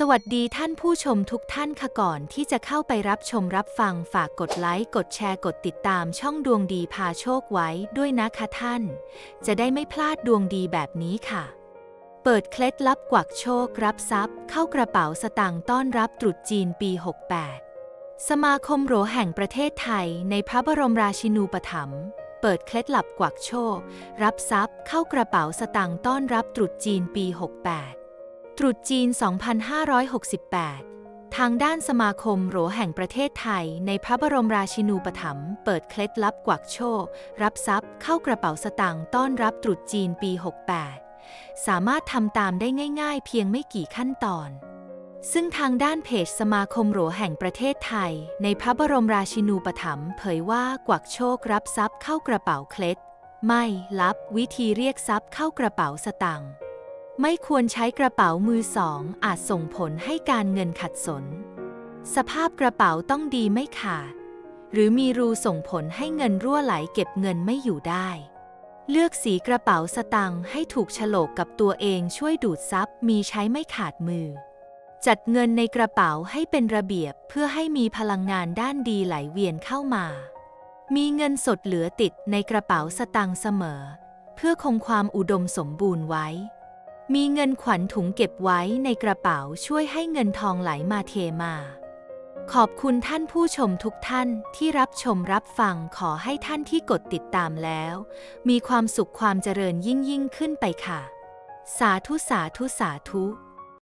สวัสดีท่านผู้ชมทุกท่านค่ะก่อนที่จะเข้าไปรับชมรับฟังฝากกดไลค์ กดแชร์กดติดตามช่องดวงดีพาโชคไว้ด้วยนะคะท่าน จะได้ไม่พลาดดวงดีแบบนี้ค่ะ เปิดเคล็ดลับกวักโชครับทรัพย์ เข้ากระเป๋าสตางค์ต้อนรับตรุษจีนปี 68 สมาคมโหรแห่งประเทศไทยในพระบรมราชินูปถัมภ์เปิดเคล็ดลับกวักโชครับทรัพย์ เข้ากระเป๋าสตางค์ต้อนรับตรุษจีนปี 68 ตรุษจีน 2568 ทางด้านสมาคมโหรแห่งประเทศไทย ในพระบรมราชินูปถัมภ์เปิดเคล็ดลับกวักโชครับทรัพย์เข้ากระเป๋าสตางค์ต้อนรับตรุษจีนปี 68 สามารถทำตามได้ง่ายๆ เพียงไม่กี่ขั้นตอน ซึ่งทางด้านเพจสมาคมโหรแห่งประเทศไทย ในพระบรมราชินูปถัมภ์เผยว่ากวักโชครับทรัพย์เข้ากระเป๋าเคล็ด ไม่ลับวิธีเรียกทรัพย์เข้ากระเป๋าสตางค์ ไม่ควรใช้กระเป๋ามือสองอาจส่งผลให้การเงินขัดสน สภาพกระเป๋าต้องดีไม่ขาด หรือมีรูส่งผลให้เงินรั่วไหลเก็บเงินไม่อยู่ได้ เลือกสีกระเป๋าสตังค์ให้ถูกฉลกกับตัวเองช่วยดูดซับมีใช้ไม่ขาดมือ จัดเงินในกระเป๋าให้เป็นระเบียบเพื่อให้มีพลังงานด้านดีไหลเวียนเข้ามา มีเงินสดเหลือติดในกระเป๋าสตังค์เสมอ เพื่อคงความอุดมสมบูรณ์ไว้ มีเงินขวัญถุงเก็บไว้ในกระเป๋าช่วยให้เงินทองไหลมาเทมา ขอบคุณท่านผู้ชมทุกท่านที่รับชมรับฟังขอให้ท่านที่กดติดตามแล้ว มีความสุขความเจริญยิ่งยิ่งขึ้นไปค่ะ สาธุสาธุสาธุ